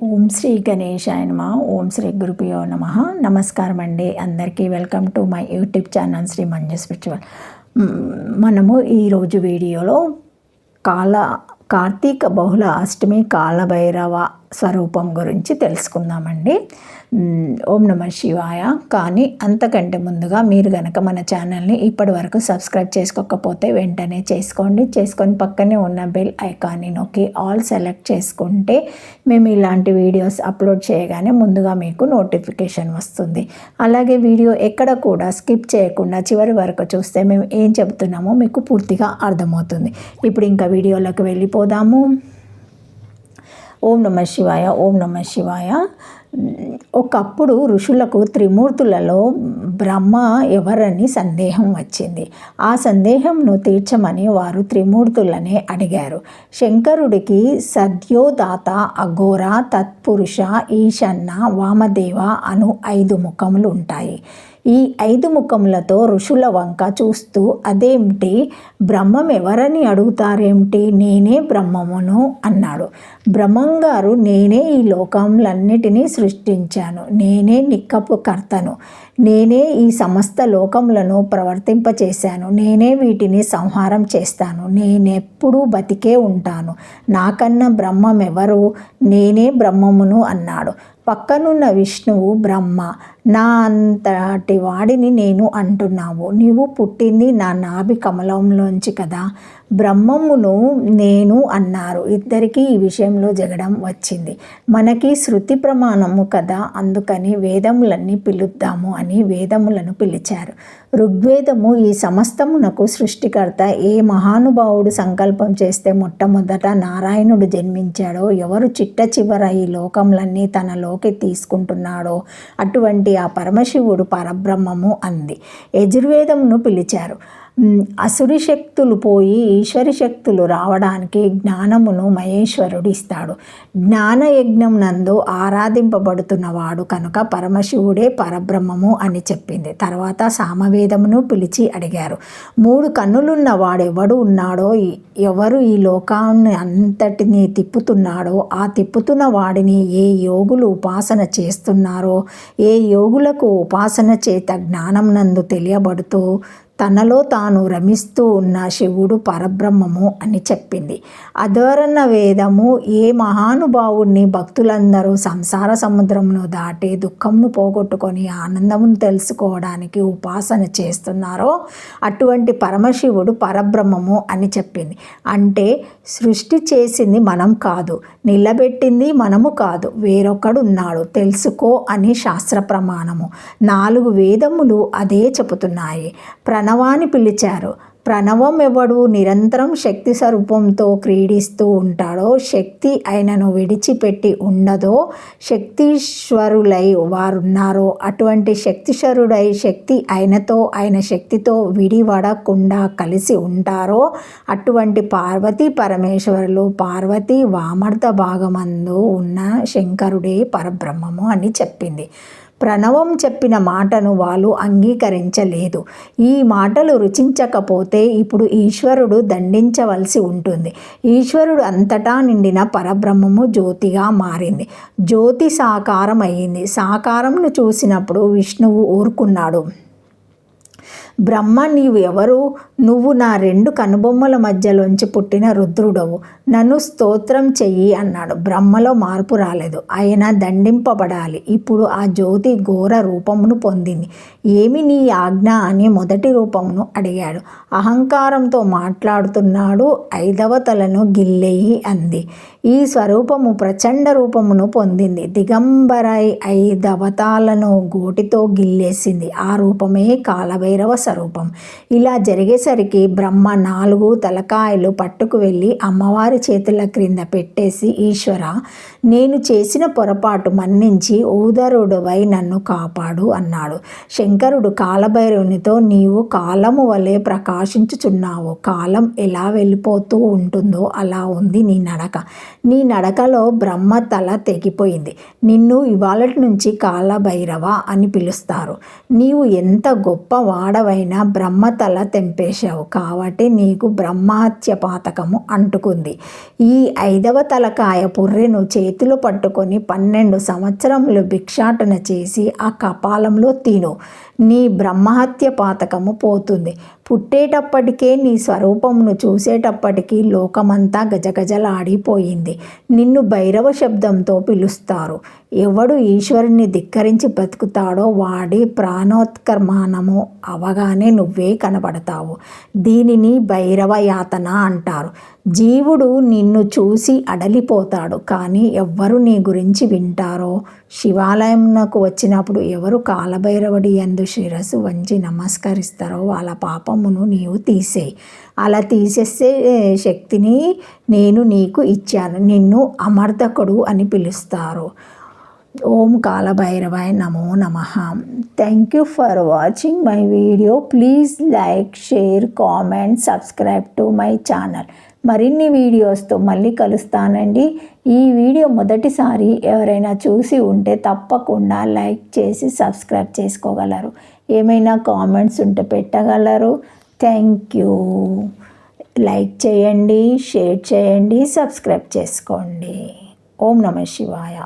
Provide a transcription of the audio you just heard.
ఓం శ్రీ గణేశాయ నమ ఓం శ్రీ గురుపియో నమ. నమస్కారం అండి అందరికీ welcome to my YouTube channel Shri Manju spiritual మనము ఈరోజు వీడియోలో కాల కార్తీక బహుళ అష్టమి కాలభైరవ స్వరూపం గురించి తెలుసుకుందామండి. ఓం నమ శివాయ. కానీ అంతకంటే ముందుగా మీరు గనక మన ఛానల్ని ఇప్పటి వరకు సబ్స్క్రైబ్ చేసుకోకపోతే వెంటనే చేసుకోండి. చేసుకొని పక్కనే ఉన్న బెల్ ఐకాన్ని నొక్కి ఆల్ సెలెక్ట్ చేసుకుంటే మేము ఇలాంటి వీడియోస్ అప్లోడ్ చేయగానే ముందుగా మీకు నోటిఫికేషన్ వస్తుంది. అలాగే వీడియో ఎక్కడ కూడా స్కిప్ చేయకుండా చివరి వరకు చూస్తే మేము ఏం చెబుతున్నామో మీకు పూర్తిగా అర్థమవుతుంది. ఇప్పుడు ఇంకా వీడియోలోకి వెళ్ళిపోదాము ఓం నమ శివాయ ఓం నమ శివాయ. ఒకప్పుడు ఋషులకు త్రిమూర్తులలో బ్రహ్మ ఎవరని సందేహం వచ్చింది. ఆ సందేహంను తీర్చమని వారు త్రిమూర్తులనే అడిగారు. శంకరుడికి సద్యోదాత అఘోర తత్పురుష ఈశన్న వామదేవ అను ఐదు ముఖములు ఉంటాయి. ఈ ఐదు ముఖములతో ఋషుల వంక చూస్తూ అదేమిటి? బ్రహ్మం ఎవరని అడుగుతారేమిటి? నేనే బ్రహ్మమును అన్నాడు. బ్రహ్మం గారు నేనే ఈ లోకములన్నిటినీ సృష్టించాను. నేనే నిక్కపు కర్తను. నేనే ఈ సమస్త లోకములను ప్రవర్తింపచేశాను. నేనే వీటిని సంహారం చేస్తాను. నేనెప్పుడూ బతికే ఉంటాను. నాకన్నా బ్రహ్మం ఎవరు నేనే బ్రహ్మమును అన్నాడు. పక్కనున్న విష్ణువు బ్రహ్మ నా అంతటి వాడిని నేను అంటున్నావు. నీవు పుట్టింది నా నాభి కమలంలోంచి కదా. బ్రహ్మమును నేను అన్నారు. ఇద్దరికీ ఈ విషయంలో జగడం వచ్చింది. మనకి శృతి ప్రమాణము కదా. అందుకని వేదములన్నీ పిలుద్దాము అని వేదములను పిలిచారు. ఋగ్వేదము ఈ సమస్తమునకు సృష్టికర్త. ఏ మహానుభావుడు సంకల్పం చేస్తే మొట్టమొదట నారాయణుడు జన్మించాడో ఎవరు చిట్ట చివర ఈ లోకములన్నీ తనలోకి తీసుకుంటున్నాడో అటువంటి ఆ పరమశివుడు పరబ్రహ్మము అంది. యజుర్వేదమును పిలిచారు. అసురి శక్తులు పోయి ఈశ్వరి శక్తులు రావడానికి జ్ఞానమును మహేశ్వరుడు ఇస్తాడు జ్ఞాన యజ్ఞం నందు ఆరాధింపబడుతున్నవాడు కనుక పరమశివుడే పరబ్రహ్మము అని చెప్పింది. తర్వాత సామవేదమును పిలిచి అడిగారు. మూడు కన్నులున్న వాడెవడు ఉన్నాడో ఎవరు ఈ లోకాన్ని అంతటిని తిప్పుతున్నాడో? ఆ తిప్పుతున్న వాడిని ఏ యోగులు ఉపాసన చేస్తున్నారో? ఏ యోగులకు ఉపాసన చేత జ్ఞానం నందు తెలియబడుతూ తనలో తాను రమిస్తూ ఉన్న శివుడు పరబ్రహ్మము అని చెప్పింది. అధోరణ వేదము ఏ మహానుభావుణ్ణి భక్తులందరూ సంసార సముద్రమును దాటి దుఃఖమును పోగొట్టుకొని ఆనందమును తెలుసుకోవడానికి ఉపాసన చేస్తున్నారో అటువంటి పరమశివుడు పరబ్రహ్మము అని చెప్పింది. అంటే సృష్టి చేసింది మనం కాదు. నిలబెట్టింది మనము కాదు. వేరొకడున్నాడు. తెలుసుకో అని శాస్త్ర ప్రమాణము. నాలుగు వేదములు అదే చెబుతున్నాయి. ప్రణవాన్ని పిలిచారు. ప్రణవం ఎవడు నిరంతరం శక్తి స్వరూపంతో క్రీడిస్తూ ఉంటాడో శక్తి ఆయనను విడిచిపెట్టి ఉండదో శక్తీశ్వరులై వారున్నారో అటువంటి శక్తిశ్వరుడై శక్తి ఆయనతో ఆయన శక్తితో విడివడకుండా కలిసి ఉంటారో అటువంటి పార్వతీ పరమేశ్వరులు పార్వతి వామర్థ భాగమందు ఉన్న శంకరుడే పరబ్రహ్మము అని చెప్పింది. ప్రణవం చెప్పిన మాటను వాళ్ళు అంగీకరించలేదు. ఈ మాటలు రుచించకపోతే ఇప్పుడు ఈశ్వరుడు దండించవలసి ఉంటుంది. ఈశ్వరుడు అంతటా నిండిన పరబ్రహ్మము జ్యోతిగా మారింది. జ్యోతి సాకారం అయ్యింది సాకారంను చూసినప్పుడు విష్ణువు ఊరుకున్నాడు. బ్రహ్మ నీవు ఎవరు నువ్వు నా రెండు కనుబొమ్మల మధ్యలోంచి పుట్టిన రుద్రుడవు. నన్ను స్తోత్రం చెయ్యి అన్నాడు. బ్రహ్మలో మార్పు రాలేదు. ఆయన దండింపబడాలి. ఇప్పుడు ఆ జ్యోతి ఘోర రూపమును పొందింది. ఏమి నీ ఆజ్ఞ అని మొదటి రూపమును అడిగాడు. అహంకారంతో మాట్లాడుతున్నాడు. ఐదవ తలను అంది. ఈ స్వరూపము ప్రచండ రూపమును పొందింది. దిగంబరై ఐదవతాలను గోటితో గిల్లేసింది. ఆ రూపమే కాలభైరవ స్వరూపం. ఇలా జరిగేసరికి బ్రహ్మ నాలుగు తలకాయలు పట్టుకు వెళ్ళి అమ్మవారి చేతుల క్రింద పెట్టేసి ఈశ్వర నేను చేసిన పొరపాటు మన్నించి ఊదరుడువై నన్ను కాపాడు అన్నాడు. శంకరుడు కాలభైరవునితో నీవు కాలము వలె ప్రకాశించుచున్నావు. కాలం ఎలా వెళ్ళిపోతూ ఉంటుందో అలా ఉంది నీ నడక. నీ నడకలో బ్రహ్మ తల తెగిపోయింది. నిన్ను ఇవాళ నుంచి కాలభైరవ అని పిలుస్తారు. నీవు ఎంత గొప్ప వాడవైనా బ్రహ్మ తల తెంపేశావు కాబట్టి నీకు బ్రహ్మహత్య పాతకము అంటుకుంది. ఈ ఐదవ తలకాయ పుర్రెను చేతిలో పట్టుకొని పన్నెండు సంవత్సరములు భిక్షాటన చేసి ఆ కపాలంలో తిను. నీ బ్రహ్మహత్య పాతకము పోతుంది. పుట్టేటప్పటికే నీ స్వరూపమును చూసేటప్పటికీ లోకమంతా గజగజలాడిపోయింది. నిన్ను భైరవ శబ్దంతో పిలుస్తారు. ఎవడు ఈశ్వరుని ధిక్కరించి బతుకుతాడో వాడి ప్రాణోత్కర్మానము అవగానే నువ్వే కనబడతావు. దీనిని భైరవ యాతన అంటారు. జీవుడు నిన్ను చూసి అడలిపోతాడు. కానీ ఎవ్వరు నీ గురించి వింటారో? శివాలయంకు వచ్చినప్పుడు ఎవరు కాలభైరవుడి ఎందు శిరస్సు వంచి నమస్కరిస్తారో వాళ్ళ పాపమును నీవు తీసేయి అలా తీసేసే శక్తిని నేను నీకు ఇచ్చాను. నిన్ను అమర్థకుడు అని పిలుస్తారు. ఓం కాలభైరవాయ నమో నమ. Thank you for watching my video please like share comment subscribe to my channel మరిన్ని వీడియోస్తో మళ్ళీ కలుస్తానండి. ఈ వీడియో మొదటిసారి ఎవరైనా చూసి ఉంటే తప్పకుండా లైక్ చేసి సబ్స్క్రైబ్ చేసుకోగలరు. ఏమైనా కామెంట్స్ ఉంటే పెట్టగలరు. థ్యాంక్ యూ లైక్ చేయండి షేర్ చేయండి సబ్స్క్రైబ్ చేసుకోండి. ఓం నమ శివాయ.